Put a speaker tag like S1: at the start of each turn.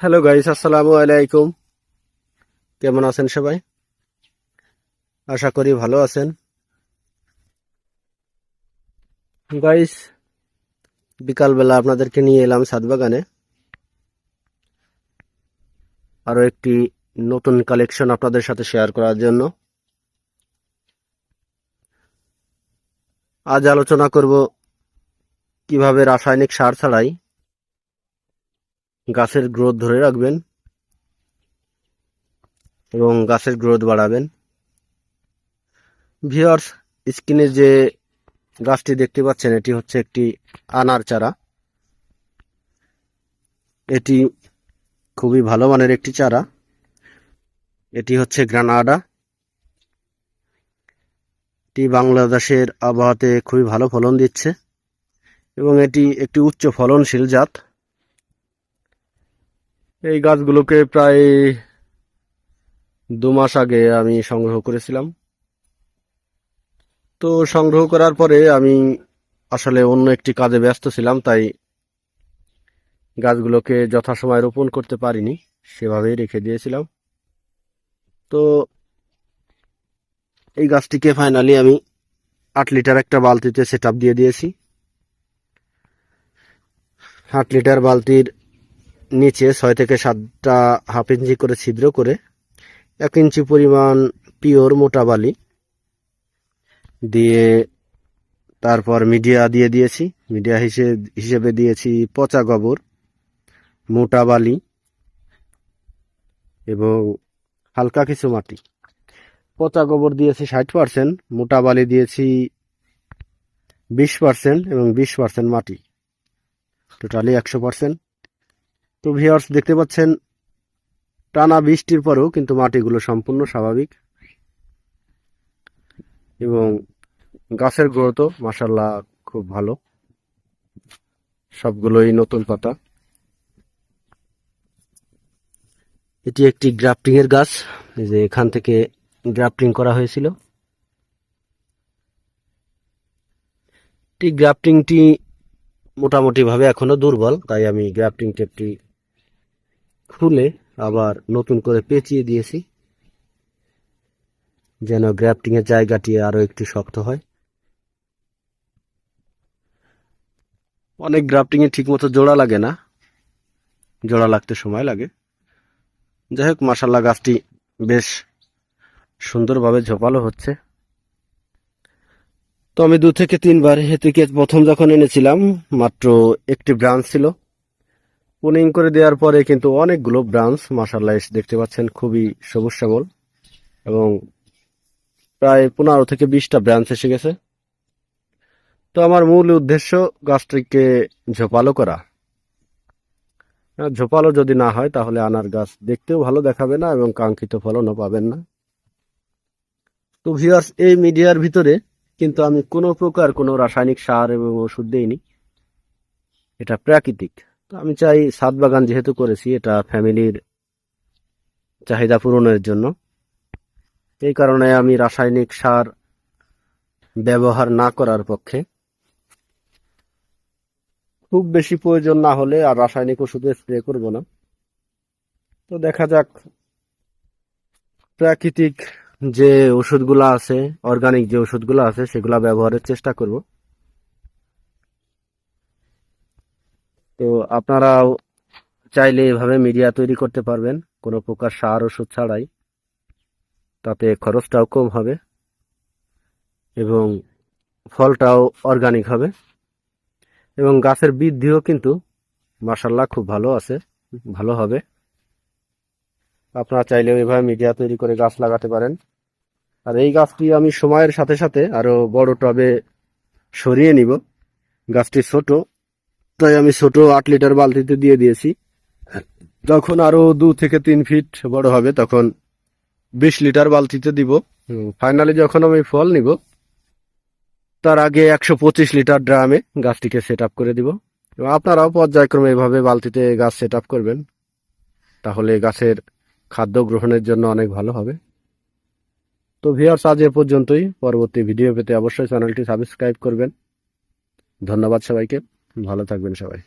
S1: Hello guys আসসালামু আলাইকুম কেমন আছেন সবাই? আশা করি ভালো আছেন। গাইস বিকালবেলা আপনাদেরকে নিয়ে এলাম ছাদ বাগানে আরও একটি নতুন কালেকশন আপনাদের সাথে শেয়ার করার জন্য। আজ আলোচনা করব কীভাবে রাসায়নিক সার ছাড়াই গাছের গ্রোথ ধরে রাখবেন এবং গাছের গ্রোথ বাড়াবেন। ভিওর্স স্ক্রিনে যে গাছটি দেখতে পাচ্ছেন, এটি হচ্ছে একটি আনার চারা। এটি খুবই ভালো মানের একটি চারা। এটি হচ্ছে গ্রানাডা। এটি বাংলাদেশের আবহাওয়াতে খুবই ভালো ফলন দিচ্ছে এবং এটি একটি উচ্চ ফলনশীল জাত। এই গাছগুলোকে প্রায় দু মাস আগে আমি সংগ্রহ করেছিলাম। তো সংগ্রহ করার পরে আমি আসলে অন্য একটি কাজে ব্যস্ত ছিলাম, তাই গাছগুলোকে যথাসময়ে রোপণ করতে পারিনি, সেভাবেই রেখে দিয়েছিলাম। তো এই গাছটিকে ফাইনালি আমি আট লিটার একটা বালতিতে সেট দিয়ে দিয়েছি। আট লিটার বালতির নিচে ছয় থেকে সাতটা হাফ ইঞ্চি করে ছিদ্র করে এক ইঞ্চি পরিমাণ পিওর মোটা বালি দিয়ে তারপর মিডিয়া দিয়ে দিয়েছি। মিডিয়া হিসেবে হিসেবে দিয়েছি পচা গোবর, মোটা বালি এবং হালকা কিছু মাটি। পচা গোবর দিয়েছি ষাট পার্সেন্ট, মোটা বালি দিয়েছি বিশ পার্সেন্ট এবং বিশ পার্সেন্ট মাটি। টোটালি একশো পার্সেন্ট। তো ভিওর্স দেখতে পাচ্ছেন, টানা বৃষ্টির পরেও কিন্তু মাটিগুলো সম্পূর্ণ স্বাভাবিক। এবং গাছের গ্রোথও মাসাল্লাহ খুব ভালো। সবগুলোই নতুন পাতা। এটি একটি গ্রাফটিং এর গাছ। যে এখান থেকে গ্রাফটিং করা হয়েছিল। গ্রাফটিংটি মোটামুটি ভাবে এখনও দুর্বল, তাই আমি গ্রাফটিং টেপটি খুলে আবার নতুন করে পেঁচিয়ে দিয়েছি, যেন গ্রাফটিং এর জায়গাটি আরও একটু শক্ত হয়। অনেক গ্রাফটিং এ ঠিক মতো জোড়া লাগে না, জোড়া লাগতে সময় লাগে। যাই হোক মাসাল্লাহ গাছটি বেশ সুন্দরভাবে ঝোপালো হচ্ছে। তো আমি দু থেকে তিনবার থেকে প্রথম যখন এনেছিলাম, মাত্র একটি ব্রাঞ্চ ছিল। পুনিং করে দেওয়ার পরে কিন্তু অনেকগুলো ব্রাঞ্চ মাসাল্লাহ দেখতে পাচ্ছেন খুবই সবুজ শ্যামল এবং প্রায় পনেরো থেকে বিশটা ব্রাঞ্চ এসে গেছে। তো আমার মূল উদ্দেশ্য গাছটিকে ঝোপালো করা। ঝোপালো যদি না হয় তাহলে আনার গাছ দেখতেও ভালো দেখাবে না এবং কাঙ্ক্ষিত ফলনও পাবেন না। তো ভিউয়ার্স এই মিডিয়ার ভিতরে কিন্তু আমি কোনো প্রকার কোনো রাসায়নিক সার এবং ওষুধ দেইনি। এটা প্রাকৃতিক। তো আমি চাই সাত বাগান যেহেতু করেছি, এটা ফ্যামিলির চাহিদা পূরণের জন্য। এই কারণে আমি রাসায়নিক সার ব্যবহার না করার পক্ষে। খুব বেশি প্রয়োজন না হলে আর রাসায়নিক ওষুধে স্প্রে করব না। তো দেখা যাক, প্রাকৃতিক যে ওষুধগুলো আছে অর্গানিক যে ওষুধগুলো আছে, সেগুলো ব্যবহারের চেষ্টা করব। তো আপনারাও চাইলে এভাবে মিডিয়া তৈরি করতে পারবেন। কোনো প্রকার সার, ওষুধ ছাড়াই। তাতে খরচটাও কম হবে এবং ফলটাও অর্গানিক হবে এবং গাছের বৃদ্ধিও কিন্তু মাসাল্লাহ খুব ভালো আছে, ভালো হবে। আপনারা চাইলেও এভাবে মিডিয়া তৈরি করে গাছ লাগাতে পারেন। আর এই গাছটি আমি সময়ের সাথে সাথে আরও বড় টবে সরিয়ে নিব। গাছটি ছোট তাই আমি ছোট আট লিটার বালতিতে দিয়ে দিয়েছি। যখন আরও দু থেকে তিন ফিট বড় হবে তখন বিশ লিটার বালতিতে দিব। ফাইনালি যখন আমি ফল নিব তার আগে একশো পঁচিশ লিটার ড্রামে গাছটিকে সেট আপ করে দিব। এবং আপনারাও পর্যায়ক্রমে এভাবে বালতিতে গাছ সেট আপ করবেন তাহলে গাছের খাদ্য গ্রহণের জন্য অনেক ভালো হবে। তো ভিউয়ার্স আজ এ পর্যন্তই। পরবর্তী ভিডিও পেতে অবশ্যই চ্যানেলটি সাবস্ক্রাইব করবেন। ধন্যবাদ সবাইকে। ভালো থাকবেন সবাই।